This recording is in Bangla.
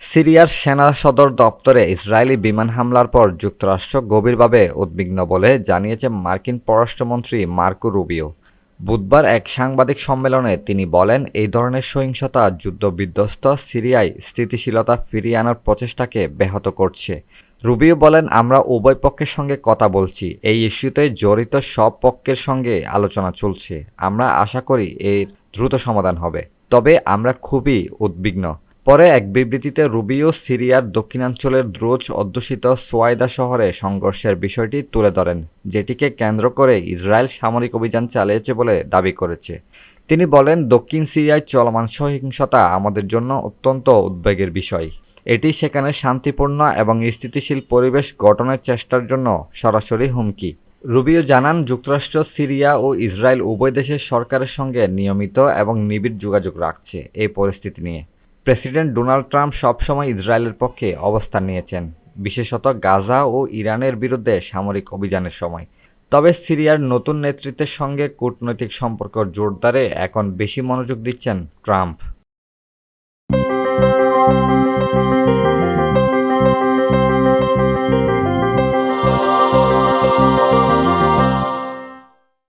সিরিয়ার সেনা সদর দপ্তরে ইসরায়েলি বিমান হামলার পর যুক্তরাষ্ট্র গভীরভাবে উদ্বিগ্ন বলে জানিয়েছে মার্কিন পররাষ্ট্রমন্ত্রী মার্কো রুবিও। বুধবার এক সাংবাদিক সম্মেলনে তিনি বলেন, এই ধরনের সহিংসতা যুদ্ধবিধ্বস্ত সিরিয়ায় স্থিতিশীলতা ফিরিয়ে আনার প্রচেষ্টাকে ব্যাহত করছে। রুবিও বলেন, আমরা উভয় পক্ষের সঙ্গে কথা বলছি। এই ইস্যুতে জড়িত সব পক্ষের সঙ্গে আলোচনা চলছে। আমরা আশা করি এর দ্রুত সমাধান হবে। তবে আমরা খুবই উদ্বিগ্ন। পরে এক বিবৃতিতে রুবিও সিরিয়ার দক্ষিণাঞ্চলের দ্রোজ অধ্যুষিত সোয়াইদা শহরে সংঘর্ষের বিষয়টি তুলে ধরেন, যেটিকে কেন্দ্র করে ইসরায়েল সামরিক অভিযান চালিয়েছে বলে দাবি করেছে। তিনি বলেন, দক্ষিণ সিরিয়ায় চলমান সহিংসতা আমাদের জন্য অত্যন্ত উদ্বেগের বিষয়। এটি সেখানে শান্তিপূর্ণ এবং স্থিতিশীল পরিবেশ গঠনের চেষ্টার জন্য সরাসরি হুমকি। রুবিও জানান, যুক্তরাষ্ট্র, সিরিয়া ও ইসরায়েল উভয় দেশের সরকারের সঙ্গে নিয়মিত এবং নিবিড় যোগাযোগ রাখছে এই পরিস্থিতি নিয়ে। প্রেসিডেন্ট ডোনাল্ড ট্রাম্প সবসময় ইসরায়েলের পক্ষে অবস্থান নিয়েছেন, বিশেষত গাজা ও ইরানের বিরুদ্ধে সামরিক অভিযানের সময়। তবে সিরিয়ার নতুন নেতৃত্বের সঙ্গে কূটনৈতিক সম্পর্ক জোরদারে এখন বেশি মনোযোগ দিচ্ছেন ট্রাম্প।